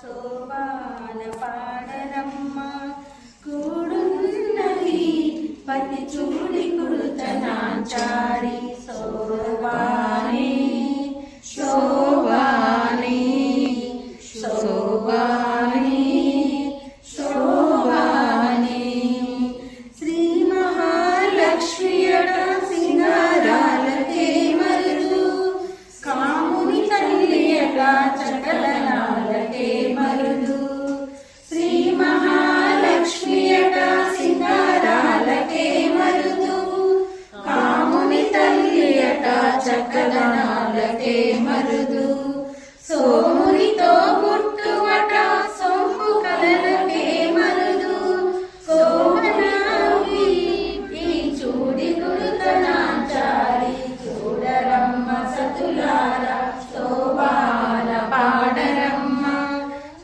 സോപാന പാടനമ്മ കൂടുന്നരി പനി ചൂടി കൊടുത്ത നാൻ ചാരി സോപാന తల్లియట చకలనాలకే మరుదు. సోమునితో పుట్టువట సొమ్ము కలలకే మరుదు. సోమనాగి ఈ చూడి గురుతనాచారి చూడరమ్మ సతులార శోభాన పాడరమ్మ.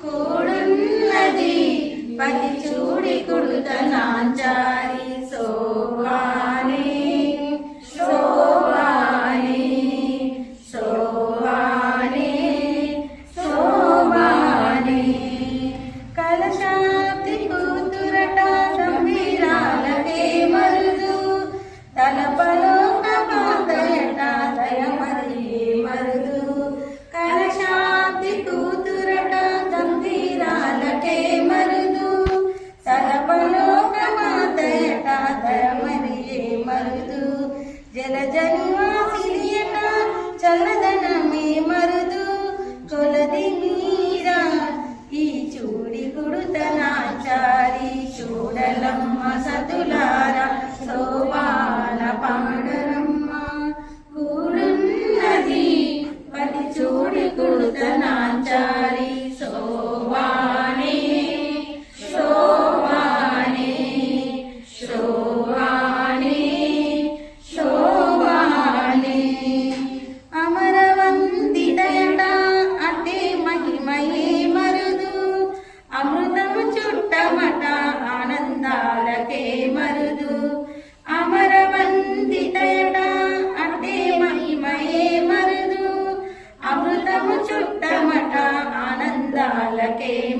కూడున్నది పది చూడి Avanzate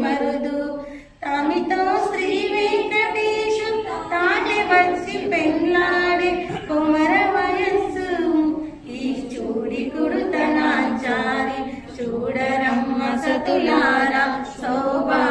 మరుదు. తమితో శ్రీ వెంకటేశు తాటి వచ్చి పెండ్లాడే కుమర వయస్సు. ఈ చూడి కుడుతనాచారి చూడరమ్మ సతులారా శోభా